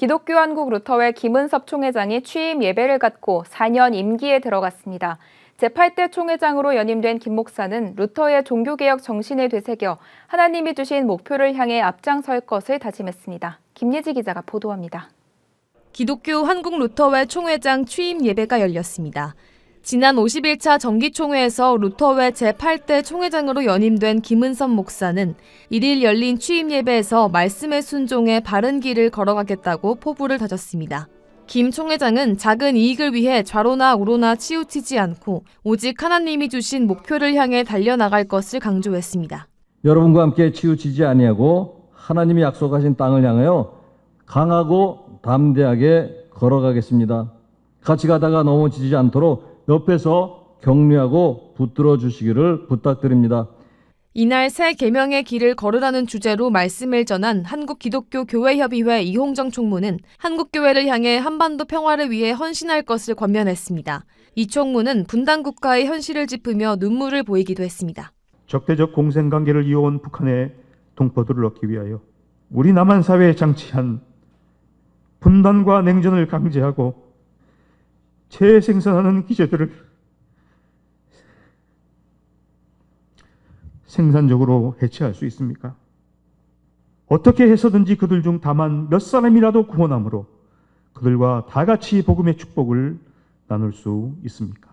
기독교 한국 루터회 김은섭 총회장이 취임 예배를 갖고 4년 임기에 들어갔습니다. 제8대 총회장으로 연임된 김 목사는 루터의 종교개혁 정신을 되새겨 하나님이 주신 목표를 향해 앞장설 것을 다짐했습니다. 김예지 기자가 보도합니다. 기독교 한국 루터회 총회장 취임 예배가 열렸습니다. 지난 51차 정기총회에서 루터회 제8대 총회장으로 연임된 김은선 목사는 1일 열린 취임 예배에서 말씀에 순종해 바른 길을 걸어가겠다고 포부를 다졌습니다. 김 총회장은 작은 이익을 위해 좌로나 우로나 치우치지 않고 오직 하나님이 주신 목표를 향해 달려나갈 것을 강조했습니다. 여러분과 함께 치우치지 아니하고 하나님이 약속하신 땅을 향하여 강하고 담대하게 걸어가겠습니다. 같이 가다가 넘어지지 않도록 옆에서 격려하고 붙들어 주시기를 부탁드립니다. 이날 새 계명의 길을 걸으라는 주제로 말씀을 전한 한국기독교교회협의회 이홍정 총무는 한국교회를 향해 한반도 평화를 위해 헌신할 것을 권면했습니다. 이 총무는 분단 국가의 현실을 짚으며 눈물을 보이기도 했습니다. 적대적 공생관계를 이어온 북한의 동포들을 얻기 위하여 우리 남한 사회에 장치한 분단과 냉전을 강제하고 재생산하는 기제들을 생산적으로 해체할 수 있습니까? 어떻게 해서든지 그들 중 다만 몇 사람이라도 구원함으로 그들과 다 같이 복음의 축복을 나눌 수 있습니까?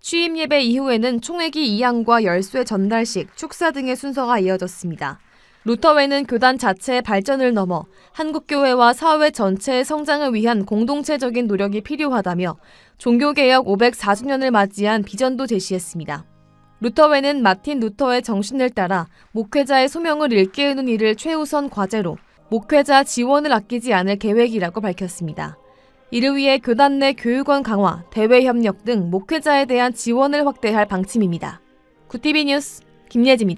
취임 예배 이후에는 총회기 이양과 열쇠 전달식, 축사 등의 순서가 이어졌습니다. 루터회는 교단 자체의 발전을 넘어 한국교회와 사회 전체의 성장을 위한 공동체적인 노력이 필요하다며 종교개혁 504주년을 맞이한 비전도 제시했습니다. 루터회는 마틴 루터의 정신을 따라 목회자의 소명을 일깨우는 일을 최우선 과제로 목회자 지원을 아끼지 않을 계획이라고 밝혔습니다. 이를 위해 교단 내 교육원 강화, 대외 협력 등 목회자에 대한 지원을 확대할 방침입니다. 구티비 뉴스 김예지입니다.